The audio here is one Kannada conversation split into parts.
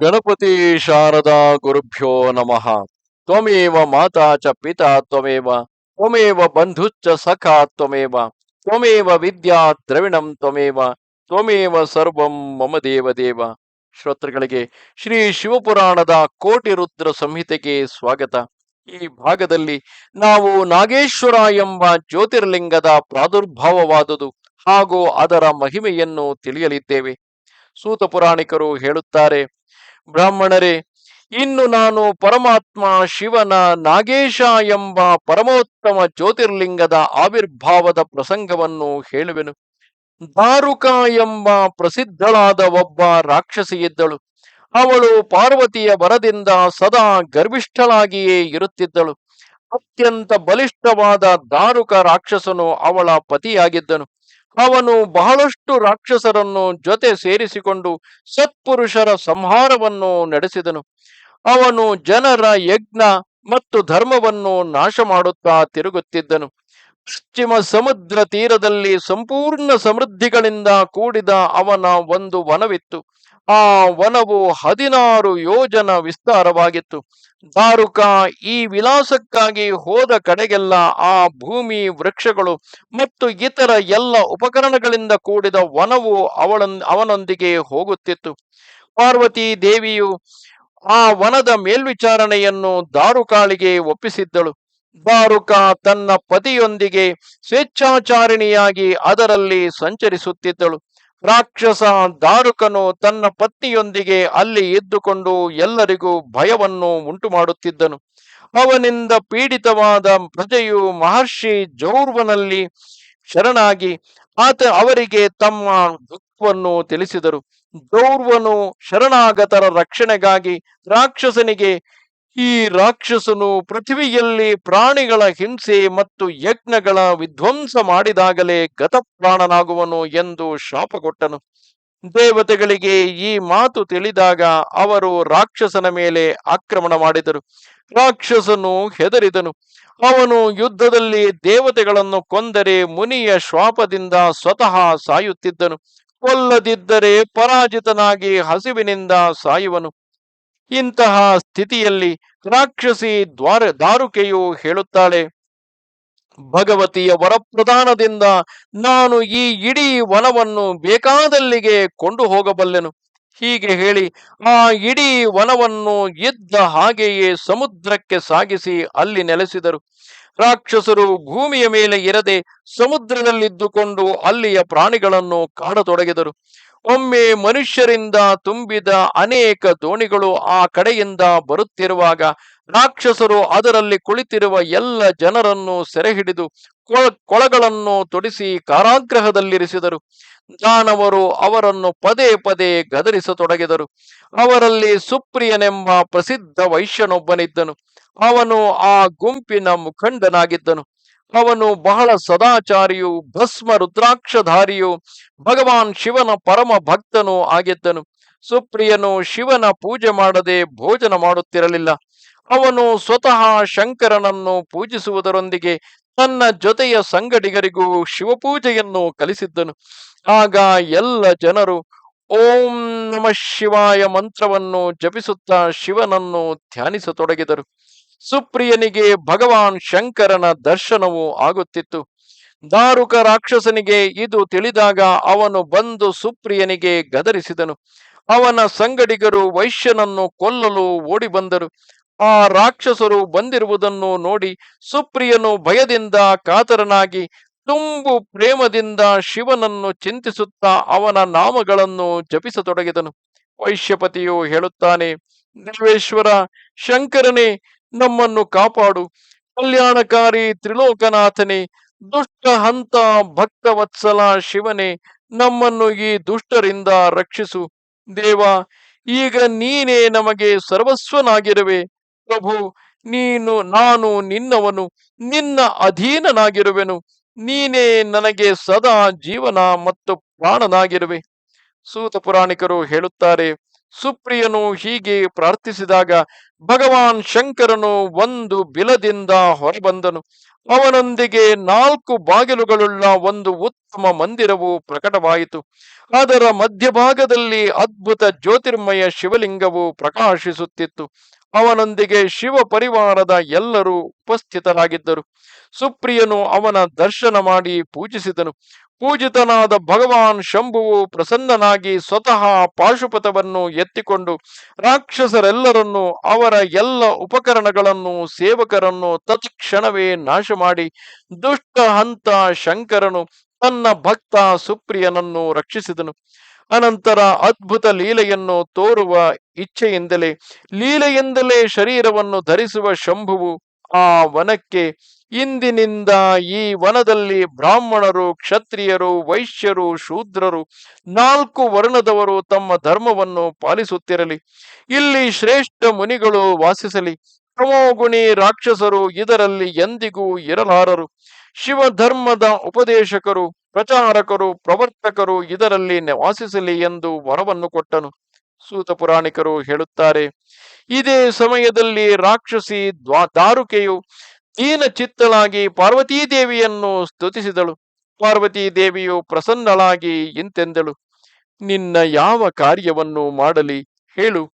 ಗಣಪತಿ ಶಾರದಾ ಗುರುಭ್ಯೋ ನಮಃ. ತ್ವಮೇವ ಮಾತಾ ಚ ಪಿತಾ ತ್ವಮೇವ ತ್ವಮೇವ ಬಂಧುಶ್ಚ ಸಖಾ ತ್ವಮೇವ ತ್ವಮೇವ ವಿದ್ಯಾ ದ್ರವಿಣಂ ತ್ವಮೇವ ತ್ವಮೇವ ಸರ್ವಂ ಮಮ ದೇವ ದೇವ. ಶ್ರೋತೃಗಳಿಗೆ ಶ್ರೀ ಶಿವಪುರಾಣದ ಕೋಟಿ ರುದ್ರ ಸಂಹಿತೆಗೆ ಸ್ವಾಗತ. ಈ ಭಾಗದಲ್ಲಿ ನಾವು ನಾಗೇಶ್ವರ ಎಂಬ ಜ್ಯೋತಿರ್ಲಿಂಗದ ಪ್ರಾದುರ್ಭಾವವಾದುದು ಹಾಗೂ ಅದರ ಮಹಿಮೆಯನ್ನು ತಿಳಿಯಲಿದ್ದೇವೆ. ಸೂತ ಪುರಾಣಿಕರು ಹೇಳುತ್ತಾರೆ ಬ್ರಾಹ್ಮಣರೇ, ಇನ್ನು ನಾನು ಪರಮಾತ್ಮ ಶಿವನ ನಾಗೇಶ ಎಂಬ ಪರಮೋತ್ತಮ ಜ್ಯೋತಿರ್ಲಿಂಗದ ಆವಿರ್ಭಾವದ ಪ್ರಸಂಗವನ್ನು ಹೇಳುವೆನು. ದಾರುಕ ಎಂಬ ಪ್ರಸಿದ್ಧಳಾದ ಒಬ್ಬ ರಾಕ್ಷಸಿಯಿದ್ದಳು. ಅವಳು ಪಾರ್ವತಿಯ ಬರದಿಂದ ಸದಾ ಗರ್ವಿಷ್ಠಳಾಗಿಯೇ ಇರುತ್ತಿದ್ದಳು. ಅತ್ಯಂತ ಬಲಿಷ್ಠವಾದ ದಾರುಕ ರಾಕ್ಷಸನು ಅವಳ ಪತಿಯಾಗಿದ್ದನು. ಅವನು ಬಹಳಷ್ಟು ರಾಕ್ಷಸರನ್ನು ಜೊತೆ ಸೇರಿಸಿಕೊಂಡು ಸತ್ಪುರುಷರ ಸಂಹಾರವನ್ನು ನಡೆಸಿದನು. ಅವನು ಜನರ ಯಜ್ಞ ಮತ್ತು ಧರ್ಮವನ್ನು ನಾಶ ಮಾಡುತ್ತಾ ತಿರುಗುತ್ತಿದ್ದನು. ಪಶ್ಚಿಮ ಸಮುದ್ರ ತೀರದಲ್ಲಿ ಸಂಪೂರ್ಣ ಸಮೃದ್ಧಿಗಳಿಂದ ಕೂಡಿದ ಅವನ ಒಂದು ವನವಿತ್ತು. ಆ ವನವು ಹದಿನಾರು ಯೋಜನ ವಿಸ್ತಾರವಾಗಿತ್ತು. ದಾರುಕ ಈ ವಿಲಾಸಕ್ಕಾಗಿ ಹೋದ ಕಡೆಗೆಲ್ಲ ಆ ಭೂಮಿ ವೃಕ್ಷಗಳು ಮತ್ತು ಇತರ ಎಲ್ಲ ಉಪಕರಣಗಳಿಂದ ಕೂಡಿದ ವನವು ಅವಳ ಅವನೊಂದಿಗೆ ಹೋಗುತ್ತಿತ್ತು. ಪಾರ್ವತಿ ದೇವಿಯು ಆ ವನದ ಮೇಲ್ವಿಚಾರಣೆಯನ್ನು ದಾರುಕಾಳಿಗೆ ಒಪ್ಪಿಸಿದ್ದಳು. ದಾರುಕ ತನ್ನ ಪತಿಯೊಂದಿಗೆ ಸ್ವೇಚ್ಛಾಚಾರಿಣಿಯಾಗಿ ಅದರಲ್ಲಿ ಸಂಚರಿಸುತ್ತಿದ್ದಳು. ರಾಕ್ಷಸ ದಾರುಕನು ತನ್ನ ಪತ್ನಿಯೊಂದಿಗೆ ಅಲ್ಲಿ ಇದ್ದುಕೊಂಡು ಎಲ್ಲರಿಗೂ ಭಯವನ್ನು ಉಂಟು ಮಾಡುತ್ತಿದ್ದನು ಅವನಿಂದ ಪೀಡಿತವಾದ ಪ್ರಜೆಯು ಮಹರ್ಷಿ ಜೌರ್ವನಲ್ಲಿ ಶರಣಾಗಿ ಆತ ಅವರಿಗೆ ತಮ್ಮ ದುಃಖವನ್ನು ತಿಳಿಸಿದರು. ಜೌರ್ವನು ಶರಣಾಗತರ ರಕ್ಷಣೆಗಾಗಿ ರಾಕ್ಷಸನಿಗೆ ಈ ರಾಕ್ಷಸನು ಪೃಥ್ವಿಯಲ್ಲಿ ಪ್ರಾಣಿಗಳ ಹಿಂಸೆ ಮತ್ತು ಯಜ್ಞಗಳ ವಿಧ್ವಂಸ ಮಾಡಿದಾಗಲೇ ಗತಪ್ರಾಣನಾಗುವನು ಎಂದು ಶಾಪ ಕೊಟ್ಟನು. ದೇವತೆಗಳಿಗೆ ಈ ಮಾತು ತಿಳಿದಾಗ ಅವರು ರಾಕ್ಷಸನ ಮೇಲೆ ಆಕ್ರಮಣ ಮಾಡಿದರು. ರಾಕ್ಷಸನು ಹೆದರಿದನು. ಅವನು ಯುದ್ಧದಲ್ಲಿ ದೇವತೆಗಳನ್ನು ಕೊಂದರೆ ಮುನಿಯ ಶ್ವಾಪದಿಂದ ಸ್ವತಃ ಸಾಯುತ್ತಿದ್ದನು. ಕೊಲ್ಲದಿದ್ದರೆ ಪರಾಜಿತನಾಗಿ ಹಸಿವಿನಿಂದ ಸಾಯುವನು. ಇಂತಹ ಸ್ಥಿತಿಯಲ್ಲಿ ರಾಕ್ಷಸಿ ದ್ವಾರ ದಾರುಕೆಯು ಹೇಳುತ್ತಾಳೆ, ಭಗವತಿಯ ವರಪ್ರದಾನದಿಂದ ನಾನು ಈ ಇಡೀ ವನವನ್ನು ಬೇಕಾದಲ್ಲಿಗೆ ಕೊಂಡು ಹೋಗಬಲ್ಲೆನು. ಹೀಗೆ ಹೇಳಿ ಆ ಇಡೀ ವನವನ್ನು ಇದ್ದ ಹಾಗೆಯೇ ಸಮುದ್ರಕ್ಕೆ ಸಾಗಿಸಿ ಅಲ್ಲಿ ನೆಲೆಸಿದರು. ರಾಕ್ಷಸರು ಭೂಮಿಯ ಮೇಲೆ ಇರದೆ ಸಮುದ್ರದಲ್ಲಿದ್ದುಕೊಂಡು ಅಲ್ಲಿಯ ಪ್ರಾಣಿಗಳನ್ನು ಕಾಡತೊಡಗಿದರು. ಒಮ್ಮೆ ಮನುಷ್ಯರಿಂದ ತುಂಬಿದ ಅನೇಕ ದೋಣಿಗಳು ಆ ಕಡೆಯಿಂದ ಬರುತ್ತಿರುವಾಗ ರಾಕ್ಷಸರು ಅದರಲ್ಲಿ ಕುಳಿತಿರುವ ಎಲ್ಲ ಜನರನ್ನು ಸೆರೆ ಹಿಡಿದು ಕೊಳ, ಕೊಳಗಳನ್ನು ತೊಡಿಸಿ ಕಾರಾಗ್ರಹದಲ್ಲಿರಿಸಿದರು ದಾನವರು ಅವರನ್ನು ಪದೇ ಪದೇ ಗದರಿಸತೊಡಗಿದರು. ಅವರಲ್ಲಿ ಸುಪ್ರಿಯನೆಂಬ ಪ್ರಸಿದ್ಧ ವೈಶ್ಯನೊಬ್ಬನಿದ್ದನು. ಅವನು ಆ ಗುಂಪಿನ ಮುಖಂಡನಾಗಿದ್ದನು. ಅವನು ಬಹಳ ಸದಾಚಾರಿಯು, ಭಸ್ಮ ರುದ್ರಾಕ್ಷಧಾರಿಯು, ಭಗವಾನ್ ಶಿವನ ಪರಮ ಭಕ್ತನೂ ಆಗಿದ್ದನು. ಸುಪ್ರಿಯನು ಶಿವನ ಪೂಜೆ ಮಾಡದೆ ಭೋಜನ ಮಾಡುತ್ತಿರಲಿಲ್ಲ. ಅವನು ಸ್ವತಃ ಶಂಕರನನ್ನು ಪೂಜಿಸುವುದರೊಂದಿಗೆ ತನ್ನ ಜೊತೆಯ ಸಂಗಡಿಗರಿಗೂ ಶಿವಪೂಜೆಯನ್ನು ಕಲಿಸಿದ್ದನು. ಆಗ ಎಲ್ಲ ಜನರು ಓಂ ನಮ ಶಿವಾಯ ಮಂತ್ರವನ್ನು ಜಪಿಸುತ್ತಾ ಶಿವನನ್ನು ಧ್ಯಾನಿಸತೊಡಗಿದರು. ಸುಪ್ರಿಯನಿಗೆ ಭಗವಾನ್ ಶಂಕರನ ದರ್ಶನವು ಆಗುತ್ತಿತ್ತು. ದಾರುಕ ರಾಕ್ಷಸನಿಗೆ ಇದು ತಿಳಿದಾಗ ಅವನು ಬಂದು ಸುಪ್ರಿಯನಿಗೆ ಗದರಿಸಿದನು. ಅವನ ಸಂಗಡಿಗರು ವೈಶ್ಯನನ್ನು ಕೊಲ್ಲಲು ಓಡಿ ಬಂದರು ಆ ರಾಕ್ಷಸರು ಬಂದಿರುವುದನ್ನು ನೋಡಿ ಸುಪ್ರಿಯನು ಭಯದಿಂದ ಕಾತರನಾಗಿ ತುಂಬು ಪ್ರೇಮದಿಂದ ಶಿವನನ್ನು ಚಿಂತಿಸುತ್ತಾ ಅವನ ನಾಮಗಳನ್ನು ಜಪಿಸತೊಡಗಿದನು. ವೈಶ್ಯಪತಿಯು ಹೇಳುತ್ತಾನೆ, ದೇವೇಶ್ವರ, ಶಂಕರನೇ ನಮ್ಮನ್ನು ಕಾಪಾಡು. ಕಲ್ಯಾಣಕಾರಿ ತ್ರಿಲೋಕನಾಥನೇ, ದುಷ್ಟ ಹಂತ ಭಕ್ತವತ್ಸಲ ಶಿವನೇ, ನಮ್ಮನ್ನು ಈ ದುಷ್ಟರಿಂದ ರಕ್ಷಿಸು. ದೇವ, ಈಗ ನೀನೇ ನಮಗೆ ಸರ್ವಸ್ವನಾಗಿರುವೆ. ಪ್ರಭು, ನೀನು, ನಾನು ನಿನ್ನವನು, ನಿನ್ನ ಅಧೀನನಾಗಿರುವೆನು. ನೀನೇ ನನಗೆ ಸದಾ ಜೀವನ ಮತ್ತು ಪ್ರಾಣನಾಗಿರುವೆ. ಸೂತ ಪುರಾಣಿಕರು ಹೇಳುತ್ತಾರೆ, ಸುಪ್ರಿಯನು ಹೀಗೆ ಪ್ರಾರ್ಥಿಸಿದಾಗ ಭಗವಾನ್ ಶಂಕರನು ಒಂದು ಬಿಲದಿಂದ ಹೊರಬಂದನು. ಅವನೊಂದಿಗೆ ನಾಲ್ಕು ಬಾಗಿಲುಗಳುಳ್ಳ ಒಂದು ಉತ್ತಮ ಮಂದಿರವು ಪ್ರಕಟವಾಯಿತು. ಅದರ ಮಧ್ಯಭಾಗದಲ್ಲಿ ಅದ್ಭುತ ಜ್ಯೋತಿರ್ಮಯ ಶಿವಲಿಂಗವು ಪ್ರಕಾಶಿಸುತ್ತಿತ್ತು. ಅವನೊಂದಿಗೆ ಶಿವ ಪರಿವಾರದ ಎಲ್ಲರೂ ಉಪಸ್ಥಿತರಾಗಿದ್ದರು. ಸುಪ್ರಿಯನು ಅವನ ದರ್ಶನ ಮಾಡಿ ಪೂಜಿಸಿದನು. ಪೂಜಿತನಾದ ಭಗವಾನ್ ಶಂಭುವು ಪ್ರಸನ್ನನಾಗಿ ಸ್ವತಃ ಪಾಶುಪಥವನ್ನು ಎತ್ತಿಕೊಂಡು ರಾಕ್ಷಸರೆಲ್ಲರನ್ನು ಅವರ ಎಲ್ಲ ಉಪಕರಣಗಳನ್ನು ಸೇವಕರನ್ನು ತತ್ಕ್ಷಣವೇ ನಾಶ ಮಾಡಿ ದುಷ್ಟ ಹಂತ ಶಂಕರನು ತನ್ನ ಭಕ್ತ ಸುಪ್ರಿಯನನ್ನು ರಕ್ಷಿಸಿದನು. ಅನಂತರ ಅದ್ಭುತ ಲೀಲೆಯನ್ನು ತೋರುವ ಇಚ್ಛೆಯಿಂದಲೇ, ಲೀಲೆಯಿಂದಲೇ ಶರೀರವನ್ನು ಧರಿಸುವ ಶಂಭುವು ಆ ವನಕ್ಕೆ ಇಂದಿನಿಂದ ಈ ವನದಲ್ಲಿ ಬ್ರಾಹ್ಮಣರು, ಕ್ಷತ್ರಿಯರು, ವೈಶ್ಯರು, ಶೂದ್ರರು ನಾಲ್ಕು ವರ್ಣದವರು ತಮ್ಮ ಧರ್ಮವನ್ನು ಪಾಲಿಸುತ್ತಿರಲಿ. ಇಲ್ಲಿ ಶ್ರೇಷ್ಠ ಮುನಿಗಳು ವಾಸಿಸಲಿ. ತಮೋಗುಣಿ ರಾಕ್ಷಸರು ಇದರಲ್ಲಿ ಎಂದಿಗೂ ಇರಲಾರರು. ಶಿವಧರ್ಮದ ಉಪದೇಶಕರು, ಪ್ರಚಾರಕರು, ಪ್ರವರ್ತಕರು ಇದರಲ್ಲಿ ವಾಸಿಸಲಿ ಎಂದು ವರವನ್ನು ಕೊಟ್ಟನು. ಸೂತ ಪುರಾಣಿಕರು ಹೇಳುತ್ತಾರೆ, ಇದೇ ಸಮಯದಲ್ಲಿ ರಾಕ್ಷಸಿ ದ್ವಾ, ದಾರುಕೆಯು ದೀನ ಚಿತ್ತಳಾಗಿ ಪಾರ್ವತೀ ದೇವಿಯನ್ನು ಸ್ತುತಿಸಿದಳು. ಪಾರ್ವತೀ ದೇವಿಯು ಪ್ರಸನ್ನಳಾಗಿ ಇಂತೆಂದಳು. ನಿನ್ನ ಯಾವ ಕಾರ್ಯವನ್ನು ಮಾಡಲಿ ಹೇಳು.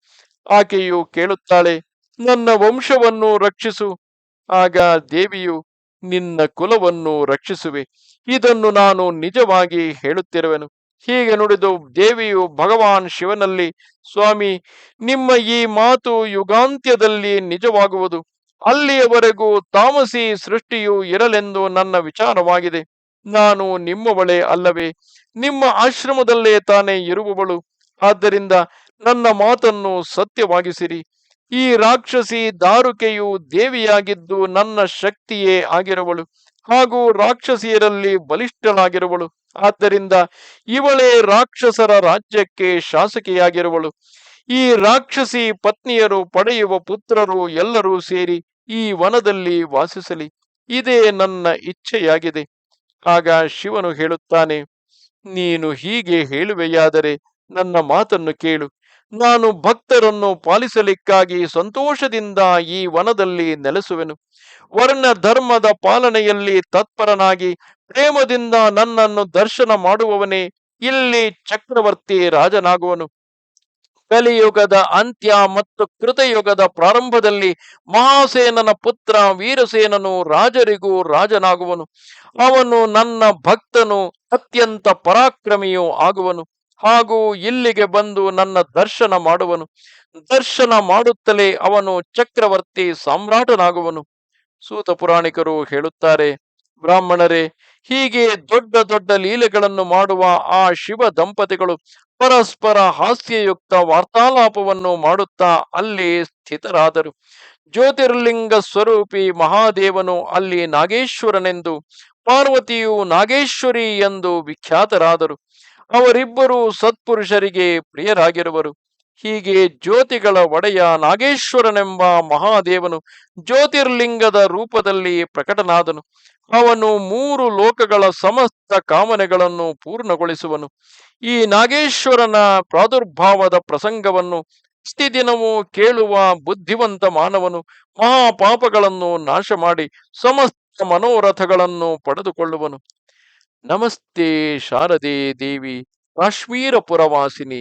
ಆಕೆಯು ಕೇಳುತ್ತಾಳೆ, ನನ್ನ ವಂಶವನ್ನು ರಕ್ಷಿಸು. ಆಗ ದೇವಿಯು, ನಿನ್ನ ಕುಲವನ್ನು ರಕ್ಷಿಸುವೆ. ಇದನ್ನು ನಾನು ನಿಜವಾಗಿ ಹೇಳುತ್ತಿರುವೆನು. ಹೀಗೆ ನುಡಿದು ದೇವಿಯು ಭಗವಾನ್ ಶಿವನಲ್ಲಿ, ಸ್ವಾಮಿ, ನಿಮ್ಮ ಈ ಮಾತು ಯುಗಾಂತ್ಯದಲ್ಲಿ ನಿಜವಾಗುವುದು. ಅಲ್ಲಿಯವರೆಗೂ ತಾಮಸಿ ಸೃಷ್ಟಿಯು ಇರಲೆಂದು ನನ್ನ ವಿಚಾರವಾಗಿದೆ. ನಾನು ನಿಮ್ಮವಳೇ ಅಲ್ಲವೇ? ನಿಮ್ಮ ಆಶ್ರಮದಲ್ಲೇ ತಾನೇ ಇರುವವಳು. ಆದ್ದರಿಂದ ನನ್ನ ಮಾತನ್ನು ಸತ್ಯವಾಗಿಸಿರಿ. ಈ ರಾಕ್ಷಸಿ ದಾರುಕೆಯು ದೇವಿಯಾಗಿದ್ದು ನನ್ನ ಶಕ್ತಿಯೇ ಆಗಿರುವಳು ಹಾಗೂ ರಾಕ್ಷಸಿಯರಲ್ಲಿ ಬಲಿಷ್ಠನಾಗಿರುವಳು ಆದ್ದರಿಂದ ಇವಳೇ ರಾಕ್ಷಸರ ರಾಜ್ಯಕ್ಕೆ ಶಾಸಕಿಯಾಗಿರುವಳು. ಈ ರಾಕ್ಷಸಿ ಪತ್ನಿಯರು ಪಡೆಯುವ ಪುತ್ರರು ಎಲ್ಲರೂ ಸೇರಿ ಈ ವನದಲ್ಲಿ ವಾಸಿಸಲಿ, ಇದೇ ನನ್ನ ಇಚ್ಛೆಯಾಗಿದೆ. ಆಗ ಶಿವನು ಹೇಳುತ್ತಾನೆ, ನೀನು ಹೀಗೆ ಹೇಳುವೆಯಾದರೆ ನನ್ನ ಮಾತನ್ನು ಕೇಳು. ನಾನು ಭಕ್ತರನ್ನು ಪಾಲಿಸಲಿಕ್ಕಾಗಿ ಸಂತೋಷದಿಂದ ಈ ವನದಲ್ಲಿ ನೆಲೆಸುವೆನು. ವರ್ಣ ಧರ್ಮದ ಪಾಲನೆಯಲ್ಲಿ ತತ್ಪರನಾಗಿ ಪ್ರೇಮದಿಂದ ನನ್ನನ್ನು ದರ್ಶನ ಮಾಡುವವನೇ ಇಲ್ಲಿ ಚಕ್ರವರ್ತಿ ರಾಜನಾಗುವನು. ಕಲಿಯುಗದ ಅಂತ್ಯ ಮತ್ತು ಕೃತಯುಗದ ಪ್ರಾರಂಭದಲ್ಲಿ ಮಹಾಸೇನನ ಪುತ್ರ ವೀರಸೇನನು ರಾಜರಿಗೂ ರಾಜನಾಗುವನು. ಅವನು ನನ್ನ ಭಕ್ತನು, ಅತ್ಯಂತ ಪರಾಕ್ರಮಿಯೂ ಆಗುವನು. ಹಾಗೂ ಇಲ್ಲಿಗೆ ಬಂದು ನನ್ನ ದರ್ಶನ ಮಾಡುವನು. ದರ್ಶನ ಮಾಡುತ್ತಲೇ ಅವನು ಚಕ್ರವರ್ತಿ ಸಾಮ್ರಾಟನಾಗುವನು. ಸೂತ ಪುರಾಣಿಕರು ಹೇಳುತ್ತಾರೆ, ಬ್ರಾಹ್ಮಣರೇ ಹೀಗೆ ದೊಡ್ಡ ದೊಡ್ಡ ಲೀಲೆಗಳನ್ನು ಮಾಡುವ ಆ ಶಿವ ದಂಪತಿಗಳು ಪರಸ್ಪರ ಹಾಸ್ಯಯುಕ್ತ ವಾರ್ತಾಲಾಪವನ್ನು ಮಾಡುತ್ತಾ ಅಲ್ಲಿ ಸ್ಥಿತರಾದರು. ಜ್ಯೋತಿರ್ಲಿಂಗ ಸ್ವರೂಪಿ ಮಹಾದೇವನು ಅಲ್ಲಿ ನಾಗೇಶ್ವರನೆಂದು, ಪಾರ್ವತಿಯು ನಾಗೇಶ್ವರಿ ಎಂದು ವಿಖ್ಯಾತರಾದರು. ಅವರಿಬ್ಬರು ಸತ್ಪುರುಷರಿಗೆ ಪ್ರಿಯರಾಗಿರುವರು. ಹೀಗೆ ಜ್ಯೋತಿಗಳ ಒಡೆಯ ನಾಗೇಶ್ವರನೆಂಬ ಮಹಾದೇವನು ಜ್ಯೋತಿರ್ಲಿಂಗದ ರೂಪದಲ್ಲಿ ಪ್ರಕಟನಾದನು. ಅವನು ಮೂರು ಲೋಕಗಳ ಸಮಸ್ತ ಕಾಮನೆಗಳನ್ನು ಪೂರ್ಣಗೊಳಿಸುವನು. ಈ ನಾಗೇಶ್ವರನ ಪ್ರಾದುರ್ಭಾವದ ಪ್ರಸಂಗವನ್ನು ಪ್ರತಿದಿನವೂ ಕೇಳುವ ಬುದ್ಧಿವಂತ ಮಾನವನು ಮಹಾಪಾಪಗಳನ್ನು ನಾಶ ಮಾಡಿ ಸಮಸ್ತ ಮನೋರಥಗಳನ್ನು ಪಡೆದುಕೊಳ್ಳುವನು. ನಮಸ್ತೆ ಶಾರದೆ ದೇವಿ, ಕಾಶ್ಮೀರ ಪುರವಾಸಿನಿ.